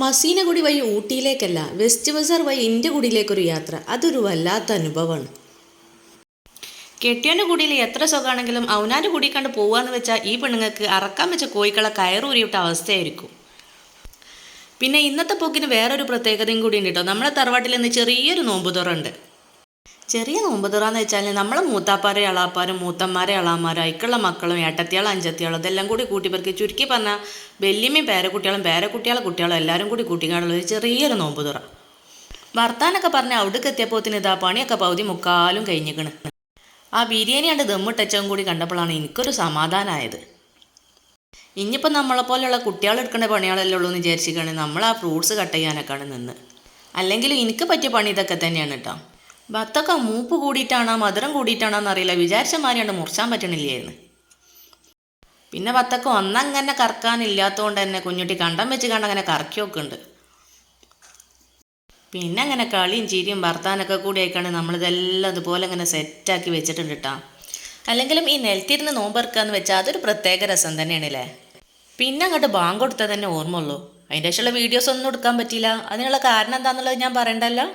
മസീനഗുടി വഴി ഊട്ടിയിലേക്കല്ല വെസ്റ്റ് ബസാർ വഴി എന്റെ കുടിയിലേക്കൊരു യാത്ര. അതൊരു വല്ലാത്ത അനുഭവമാണ്. കെട്ടിയന്റെ കുടിയിൽ എത്ര സുഖമാണെങ്കിലും അവനാന്റെ കുടി കണ്ട് പോവാന്ന് വെച്ചാൽ ഈ പെണ്ണുങ്ങൾക്ക് അറക്കാൻ വെച്ച കോഴിക്കളെ കയറൂരിയിട്ട അവസ്ഥയായിരിക്കും. പിന്നെ ഇന്നത്തെ പോക്കിന് വേറൊരു പ്രത്യേകതയും കൂടി ഉണ്ട് കേട്ടോ. നമ്മളെ തറവാട്ടിൽ നിന്ന് ചെറിയൊരു നോമ്പുതുറണ്ട് ചെറിയ നോമ്പ് തുറാന്ന് വെച്ചാൽ നമ്മളെ മൂത്താപ്പാരെ അളാപ്പാരും മൂത്തന്മാരെ അളാമാരും അയക്കുള്ള മക്കളും ഏട്ടത്തിയാളും അഞ്ചത്തിയാളും ഇതെല്ലാം കൂടി കൂട്ടി പെറുക്കി ചുരുക്കി പറഞ്ഞാൽ വെല്ലിമ്മയും പേരക്കുട്ടികളും പേരക്കുട്ടികളെ കുട്ടികളും എല്ലാവരും കൂടി കൂട്ടിക്കാണുള്ള ഒരു ചെറിയൊരു നോമ്പ് തുറ വർത്താനൊക്കെ പറഞ്ഞ് അവിടേക്ക് എത്തിയപ്പോത്തിന് ഇതാ പണിയൊക്കെ പകുതി മുക്കാലും കഴിഞ്ഞിക്കണ്. ആ ബിരിയാണി കണ്ട് ദമ്മിട്ടച്ചവും കൂടി കണ്ടപ്പോഴാണ് എനിക്കൊരു സമാധാനമായത് ഇനിയിപ്പോൾ നമ്മളെപ്പോലെയുള്ള കുട്ടികൾ എടുക്കേണ്ട പണികളല്ലേ ഉള്ളൂ എന്ന് വിചാരിച്ചിരിക്കുകയാണെങ്കിൽ നമ്മൾ ആ ഫ്രൂട്ട്സ് കട്ട് ചെയ്യാനൊക്കെയാണ് നിന്ന്. അല്ലെങ്കിൽ എനിക്ക് പറ്റിയ പണി ഇതൊക്കെ തന്നെയാണ് കേട്ടോ. ഭത്തൊക്കെ മൂപ്പ് കൂടിയിട്ടാണോ മധുരം കൂടിയിട്ടാണോ എന്നറിയില്ല. വിചാരിച്ച മാതിരിയാണ്ട് മുറിച്ചാൻ പറ്റണില്ലായിരുന്നു പിന്നെ ഭത്തൊക്കെ ഒന്നങ്ങനെ കറക്കാനില്ലാത്തതുകൊണ്ട് തന്നെ കുഞ്ഞുട്ടി കണ്ടം വെച്ച് കണ്ട് അങ്ങനെ കറക്കി ഉണ്ട് പിന്നെ അങ്ങനെ കളിയും ചിരിയും ഭർത്താനൊക്കെ കൂടി ആയിക്കാണ് നമ്മളിതെല്ലാം അതുപോലെ അങ്ങനെ സെറ്റാക്കി വെച്ചിട്ടുണ്ട് കേട്ടോ അല്ലെങ്കിലും ഈ നിലത്തിരുന്ന് നോമ്പെറുക്കാന്ന് വെച്ചാൽ അതൊരു പ്രത്യേക രസം തന്നെയാണ് തന്നെയാണല്ലേ. പിന്നെ അങ്ങോട്ട് ബാങ്ക് കൊടുത്താൽ തന്നെ ഓർമ്മ ഉള്ളൂ അതിന്റെ ശേഷമുള്ള വീഡിയോസ് ഒന്നും എടുക്കാൻ പറ്റിയില്ല. അതിനുള്ള കാരണം എന്താണെന്നുള്ളത് ഞാൻ പറയണ്ടല്ലോ?